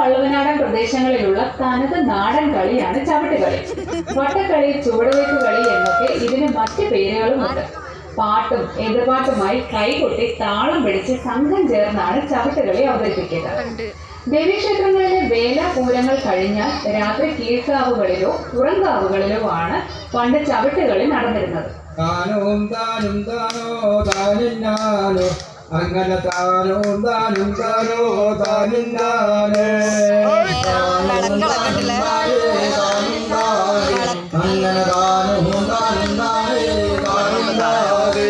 വള്ളുവനാടൻ പ്രദേശങ്ങളിലുള്ള തനത് നാടൻ കളിയാണ് ചവിട്ടുകളി. വട്ടക്കളി ചുവടുവയ്പ് കളി എന്നൊക്കെ ഇതിന് മറ്റ് പേരുകളുമുണ്ട്. പാട്ടും എതിർപാട്ടുമായി കൈകൊട്ടി താളം പിടിച്ച് സംഘം ചേർന്നാണ് ചവിട്ടുകളി അവതരിപ്പിക്കുക ദേവീക്ഷേത്രങ്ങളിലെ വേല പൂരങ്ങൾ കഴിഞ്ഞാൽ രാത്രി കീഴ്ക്കാവുകളിലോ പുറങ്കാവുകളിലോ ആണ് പണ്ട് ചവിട്ടുകളി നടന്നിരുന്നത്. താനും താനും താനോ അങ്ങനെ താനോ താനും താനോ താനും താനേ താനും താനും താനേ താനും താനേ അങ്ങനെ താനും താനും താനേ താനും താനേ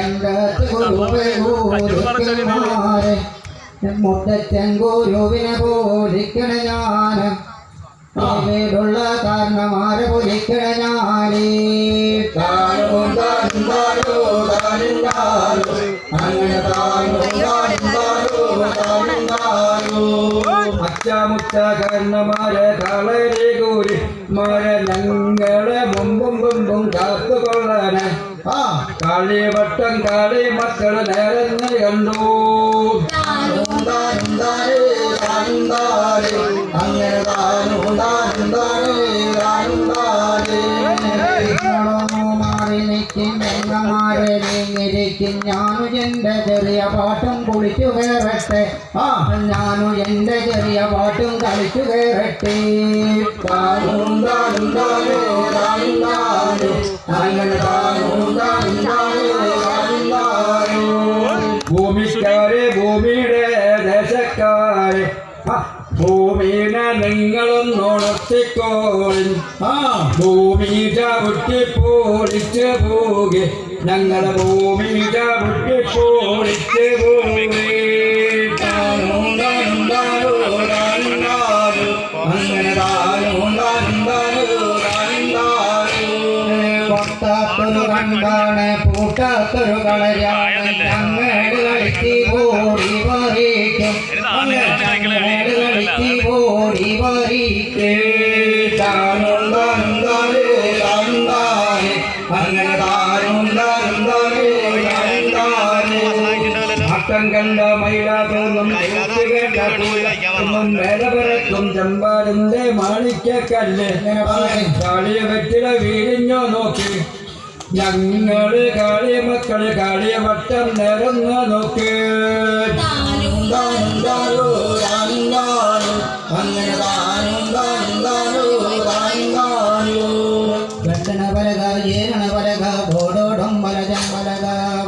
എന്റെ ഗുരുവേ ഗുരുക്കന്മാരെ മുട്ടച്ചെങ്കുരുവിനെ പോലിക്കണ ഞാനും വീടുള്ള കാരണമാരെ പൊലിക്കണ ഞാനേ താനും താനും അച്ചാമുച്ച കാരണമാരെ കളരി കൂരി മാരെ ഞങ്ങളെ മുമ്പും മുമ്പും കാത്തുകൊള്ളാനെ ആ കളിവട്ടം കളി മക്കൾ നേരഞ്ഞ് കണ്ടു അങ്ങനെ താനും താനും താനേ താനും താനേ നിൽക്കും എങ്ങമാരെ നീങ്ങിരിക്കും ഞാനു എന്റെ ചെറിയ പാട്ടും കുളിച്ചു കയറട്ടെ ആ ഞാനു എന്റെ ചെറിയ പാട്ടും കളിച്ചു കയറട്ടെ അങ്ങനെ നിങ്ങളും ഉണർത്തിക്കോളിൻ ആ ഭൂമി ചവിട്ടി പോളിച്ച് പോകെ. ഞങ്ങളെ ഭൂമി ചവിട്ടി പോളിച്ച് പോകെ അങ്ങനെ കളയാണ് ഞങ്ങളുടെ ഞങ്ങളുടെ കളിക്ക് കണ്ട മേലപുരത്തും മാണിക്കല്ല് കാളിയ വെറ്റില വീഴിഞ്ഞോ നോക്കി. ഞങ്ങൾ കാളിയ മക്കൾ കാളിയ വട്ടം നിരന്ന് നോക്ക്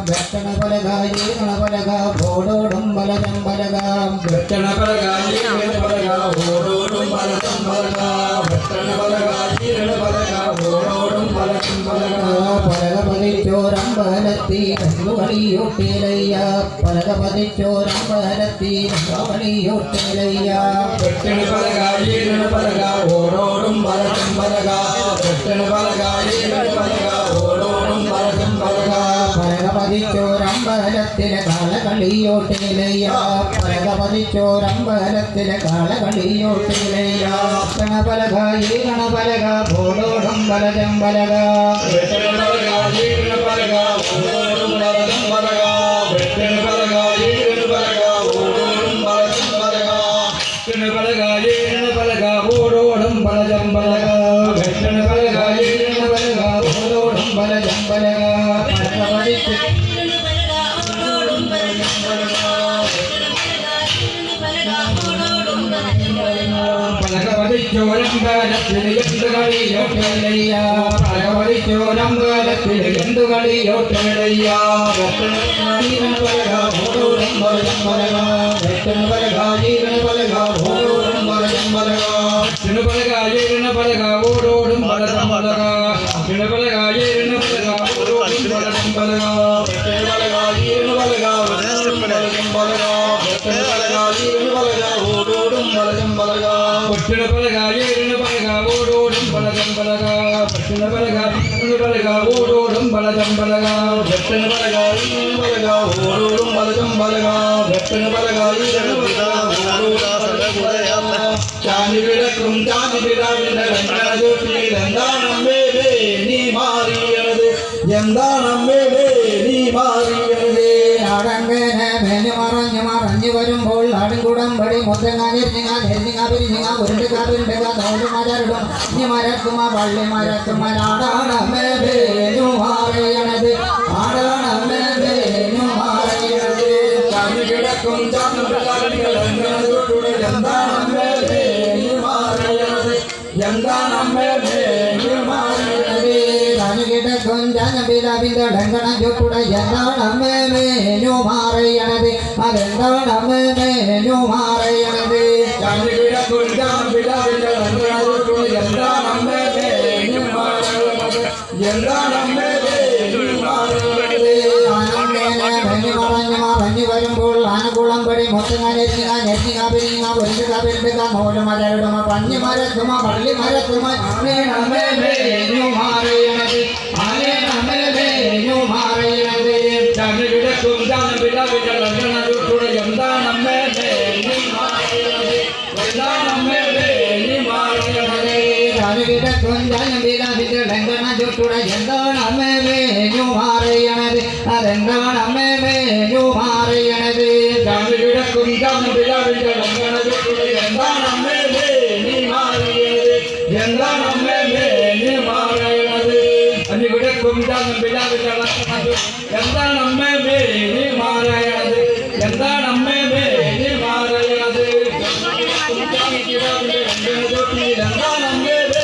వెచ్చనపలగాయే మనపలగా ఓడోడం బలదంబలగా వెచ్చనపలగాయే మనపలగా ఓడోడం బలదంబలగా వెచ్చనపలగాయే మనపలగా ஓரோடும் பலகம் பலகா வெட்டன பலகாயே കാളകളിയോട്ടിലയ്യ പലക പതിച്ചോരമ്പലത്തിലെ കാളകളിയോട്ടിലയ്യ ഗണപലക ഈ ഗണപലക ബോടോടും ബലജം പലകവതിച്ചോരമ്പലത്തിൽ എന്ത് കളിയോട്ടലയ്യ പലകവതിച്ചോരമ്പലത്തിൽ എന്ത് കളിയോട്ടലയ്യ വെട്ടണ പലക ഓടോടും ബലജം ബലക വെട്ടണ പലക പലക ഓടോടും ബലജം ബലക വെട്ടണ പലക ഈരണ പലക ഓടോടും വെട്ടണ പലക பட்டின பலகா ஏழின பலகா ஓடோடும் பலகம் பலகா பட்டின பலகா ஏழின பலகா ஓடோடும் பலகம் பலகா வெட்டன பலகா ஏழின பலகா ஓடோடும் பலகம் பலகா வெட்டன பலகா ஏழின பலகா ஓடோடா சலகுடையா சாமி விளக்கும் சாமி விழாவின் ஜோதி எந்தானம் வேவே நீ மாறியனது எந்தானம் வேவே நீ மாறியனது അടങ്ങനെ മെനു മറഞ്ഞു മറഞ്ഞു വരുമ്പോൾ നാടും കൂടമ്പടി മുത്തങ്ങ നെരിഞ്ഞിങ്ങ നെരിഞ്ഞിങ്ങ പിരിഞ്ഞിങ്ങ ഉരുണ്ടുക പിരുണ്ടുക തോടുമാരും ഇനി മരത്തുമ വള്ളി മരത്തുമ നാടാണമ്മേ വേനു മാറയണത്. എന്താണമ്മേ വേണി മാറിയത് ആനന്ദേനെ മറഞ്ഞു മറഞ്ഞു വരുമ്പോൾ ആനകുളം പടി മൊത്തങ്ങ നെരിഞ്ഞ നെരിഞ്ഞ പിരിഞ്ഞ പൊരുണ്ടുക പിരുണ്ടുക മോട് മലരുടമ പഞ്ഞു മരത്തുമ പള്ളി മരത്തുമ ആനേണമേ മേനു കിടക്കും ജനപിതാവിന്റെ ഡങ്കണ ചുട്ടുട എന്താണമ്മേ മേനു മാറയണത് അതെന്താണമ്മേ മേനു മാറയണത് ചാഞ്ഞു കിടക്കും ചാഞ്ഞു പിള്ളാരികൾ എങ്ങനെ തൊട്ടുടെ എന്താണമ്മേ വേണി മാറിയത് എന്താണമ്മേ വേണി മാറിയത് അഞ്ഞു കിടക്കും ചാഞ്ഞു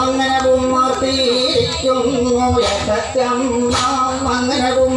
മങ്ങനവും മാർത്തിരിക്കും ഉയത്തറ്റം മങ്ങനവും